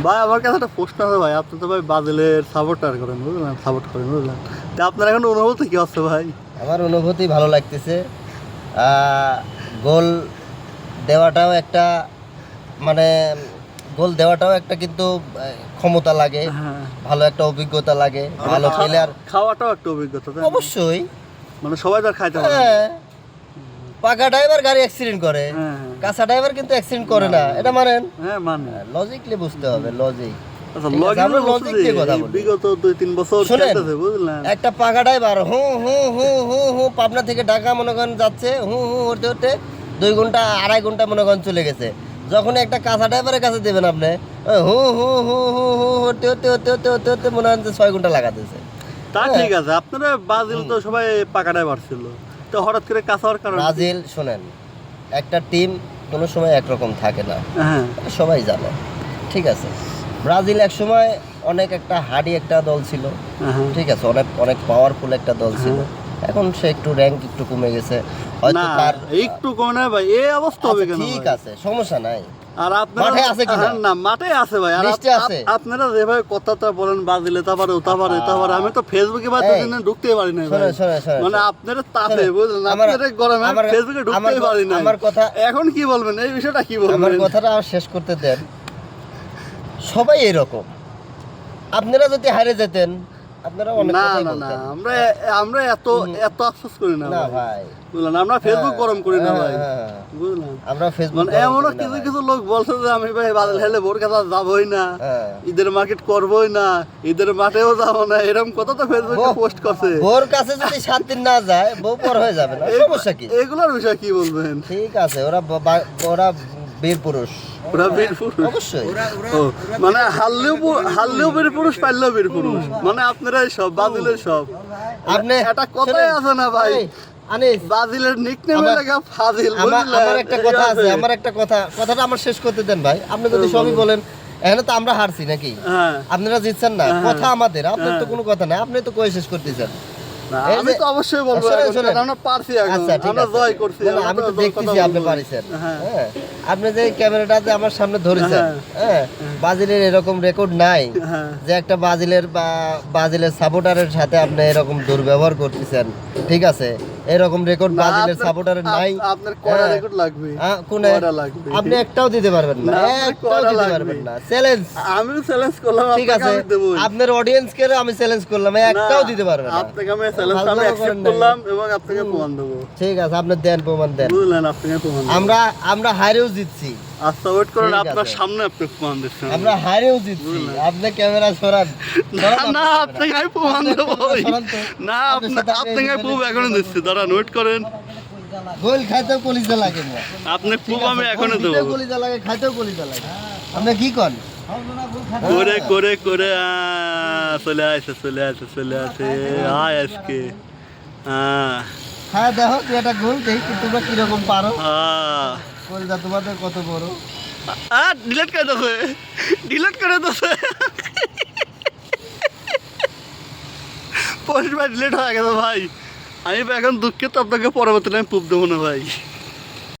ভাই আমার কাছে একটা প্রশ্ন আছে ভাই আপনি তো ভাই বাদলের সাপোর্টার করেন বুঝলেন? সাপোর্ট করেন বুঝলেন? তা আপনার এখন অনুভূতি কি হচ্ছে ভাই? আমার অনুভূতি ভালো লাগতেছে। গোল দেওয়াটাও একটা মানে গোল দেওয়াটাও একটা কিন্তু ক্ষমতা লাগে হ্যাঁ। ভালো একটা অভিজ্ঞতা লাগে ভালো প্লেয়ার খাওয়াটাও একটা অভিজ্ঞতা অবশ্যই। মানে সবাই তো আর খাইতে পারে হ্যাঁ। পাকা ড্রাইভার গাড়ি অ্যাক্সিডেন্ট করে হ্যাঁ হ্যাঁ। কাঁচা ড্রাইভার কিন্তু অ্যাক্সিডেন্ট করে না। এটা মানেন? হ্যাঁ মানে। লজিকলি বুঝতে হবে লজিক আচ্ছা লজিক আমরা logic দিয়ে কথা বলি। বিগত দুই তিন বছর শোনেন। বুঝলেন? একটা পাকা ড্রাইভার হু হু হু হু হু পাবনা থেকে ঢাকা মনে করেন যাচ্ছে হু হু হতে হতে দুই ঘণ্টা আড়াই ঘণ্টা মনে করেন চলে গেছে। যখন একটা কাঁচা ড্রাইভারের কাছে দেবেন আপনি হু হু হু হু হু হতে হতে হতে হতে হতে হতে মনে হয় ছয় ঘণ্টা লাগাতেছে। তা হ্যাঁ। ঠিক আছে আপনারা ব্রাজিল তো সবাই পাকা ড্রাইভার পারছিল তো হঠাৎ করে হওয়ার কারণে ব্রাজিল শোনেন একটা টিম কোনো সময় একরকম থাকে না। হ্যাঁ। সবাই জানে। ঠিক আছে? ব্রাজিল এক সময় অনেক একটা হাডি একটা দল ছিল। হ্যাঁ। ঠিক আছে? অনেক অনেক পাওয়ারফুল একটা দল ছিল। এখন সে একটু র্যাঙ্ক একটু কমে গেছে। হয়তো তার একটু কমে না ভাই এই অবস্থা হবে আচ্ছা, কেন ঠিক আছে সমস্যা নাই। আর আপনারা মাঠে আছে না মাঠে আছে ভাই। আর আছে? আপনারা যেভাবে কথাটা বলেন ব্রাজিল এটা পারে ওটা পারে আমি তো ফেসবুকে বা দুদিন ঢুকতেই পারি না ভাই। মানে আপনারা তাপে বুঝলেন? আমার- আপনারা গরমে আমার- ফেসবুকে আমার ঢুকতেই পারি না আমার কথা এখন কি বলবেন? এই বিষয়টা কি আমার বলবেন? কথাটা আর শেষ করতে দেন। সবাই এরকম। আপনারা যদি হারে যেতেন আপনারা অনেক না না না আমরা আমরা এত এত আফসোস করি না না ভাই। ভাই। বুঝলেন? আমরা ফেসবুক গরম করি না ভাই। বুঝলেন? আমরা ফেসবুক গরম এমনও করি না কিছু কিছু লোক বলছে যে আমি ভাই বাদল হেলে বোর কাছে যাবই না। ঈদের মার্কেট করবই না। ঈদের মাঠেও যাব না। এরকম কথা তো ফেসবুকে পোস্ট করছে। বউর কাছে যদি সাত দিন না যায় বউ পর হয়ে যাবে না। সমস্যা কি? এগুলোর বিষয়ে কি বলবেন? ঠিক আছে ওরা ওরা বীর পুরুষ। ওরা বীর পুরুষ। অবশ্যই। ও, মানে হারলেও হারলেও বীর পুরুষ পারলেও বীর পুরুষ। মানে আপনারাই সব বাজিলের সব। আপনি একটা কথাই আছে না ভাই? বাজিলের নিকনেমে আমার- ফাজিল আমার একটা কথা আছে। আমার একটা কথা। কথাটা আমার শেষ করতে দেন ভাই। আপনি যদি সবই বলেন। এখানে তো আমরা হারছি নাকি? হ্যাঁ। আপনারা জিতছেন না। হ্যাঁ। কথা আমাদের আপনার তো হ্যাঁ। কোনো কথা না আপনি তো কয়ে শেষ করতেছেন? আমি তো অবশ্যই বলব আমরা পারছি আচ্ছা আমরা জয় করছি আমি তো দেখতেছি আপনি পারিছেন। হ্যাঁ। হ্যাঁ আপনি যে ক্যামেরাটাতে আমার সামনে ধরেছেন হ্যাঁ। ব্রাজিলের এরকম রেকর্ড নাই হ্যাঁ। যে একটা ব্রাজিলের বা ব্রাজিলের সাপোর্টারের সাথে আপনি এরকম দুর্ব্যবহার করতেছেন ঠিক আছে? এরকম রেকর্ড ব্রাজিলের সাপোর্টারের নাই। আপনার হ্যাঁ। রেকর্ড লাগবে? হ্যাঁ, কোনে? রেকর্ড লাগবে? আপনি একটাও দিতে পারবেন না। না, একটাও দিতে পারবেন না। চ্যালেঞ্জ আমি চ্যালেঞ্জ করলাম ঠিক আছে। আপনার অডিয়েন্স কে আমি চ্যালেঞ্জ করলাম একটাও দিতে পারবেন না। আপনাকে আমি চ্যালেঞ্জ আমি অ্যাকসেপ্ট করলাম এবং আপনাকে প্রমাণ দেব। ঠিক আছে আপনি দেন প্রমাণ দেন। বুঝলেন আপনাকে প্রমাণ আমরা আমরা হারেও জিতছি আচ্ছা ওয়েট করেন আপনার সামনে আপনি প্রমাণ দিচ্ছেন। আমরা হারেও জিতছি। আপনি ক্যামেরা সরান। না না আপনাকে আমি প্রমাণ দেবো না আপনাকে আমি প্রুফ এখনও দিচ্ছি। দাঁড়ান ওয়েট করেন। গোল খাইতেও কলিজা লাগে না। আপনি প্রুফ আমি এখনও দেবো। কলিজা লাগে খাইতেও কলিজা লাগে। আপনি কি কন? করে করে করে চলে আসে চলে আসে চলে আসে। আয় আজকে। হ্যাঁ হ্যাঁ দেখো তুই একটা গোল দেখি তোমরা কীরকম পারো। হ্যাঁ কলিজা, তোমাদের কত বড়? আর ডিলেট করে দেবো। ডিলেট করে দেবে। পোস্ট ভাই ডিলেট হয়ে গেছে ভাই। আমি এখন দুঃখিত, আপনাকে পরবর্তীতে আমি পুব দেবো না ভাই।